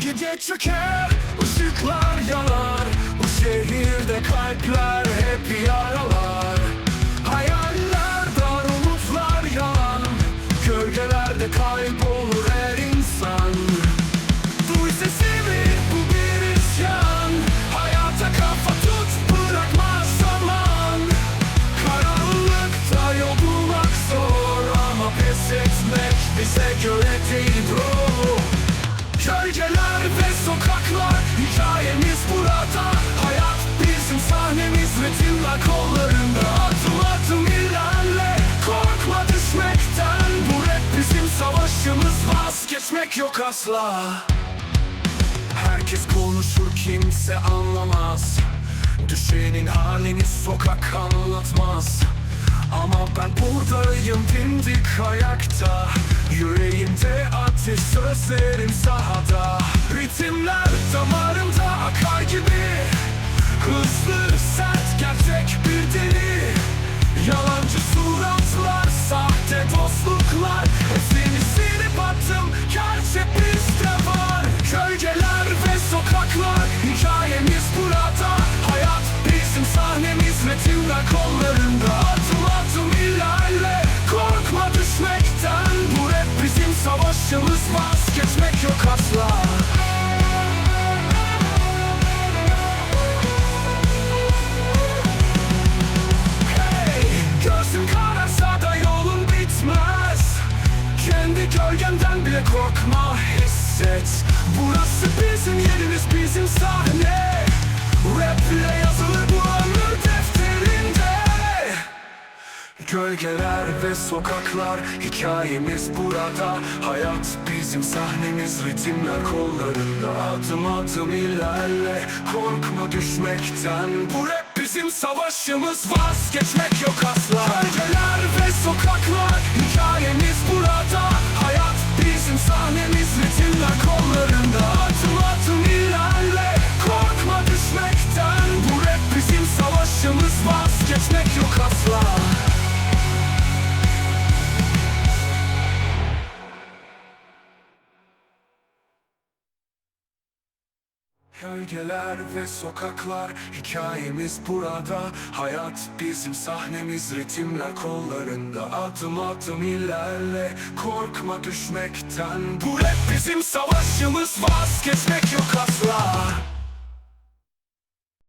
Gece çöker, ışıklar yanar. Bu şehirde kalpler hep yaralar. Hayaller dar, umutlar yalan Gölgelerde kaybolur her insan. Duy sesimi, bu bir isyan. Hayata kafa tut, bırakma zaman. Karanlıkta yol bulmak zor Ama pes etmek bize göre değil bro Hikayemiz burada Hayat bizim sahnemiz Ritimler kollarında. Adım adım ilerle Korkma düşmekten. Bu rap bizim savaşımız Vazgeçmek yok asla. Herkes konuşur kimse anlamaz. Düşenin halini sokak anlatmaz. Ama ben buradayım dimdik ayakta. Yüreğimde ateş sözlerim sahada Ritimler damarımda akar gibi. Hızlı sert gerçek bir deli. Yalancı suratlar, sahte dostluklar. Hepsini silip attım, gerçek bizde var Gölgeler ve sokaklar, hikayemiz burada. Hayat bizim sahnemiz, ritimler kollarında bile korkma hisset. Burası bizim yerimiz bizim sahne. Rap ile yazılır bu ömür defterinde. Gölgeler ve sokaklar hikayemiz burada. Hayat bizim sahnemiz ritimler kollarında. Adım adım ilerle korkma düşmekten. Bu rap bizim savaşımız vazgeçmek yok asla. Gölgeler ve sokaklar Gölgeler ve sokaklar hikayemiz burada. Hayat bizim sahnemiz ritimler kollarında. Adım adım ilerle korkma düşmekten. Bu rap bizim savaşımız vazgeçmek yok asla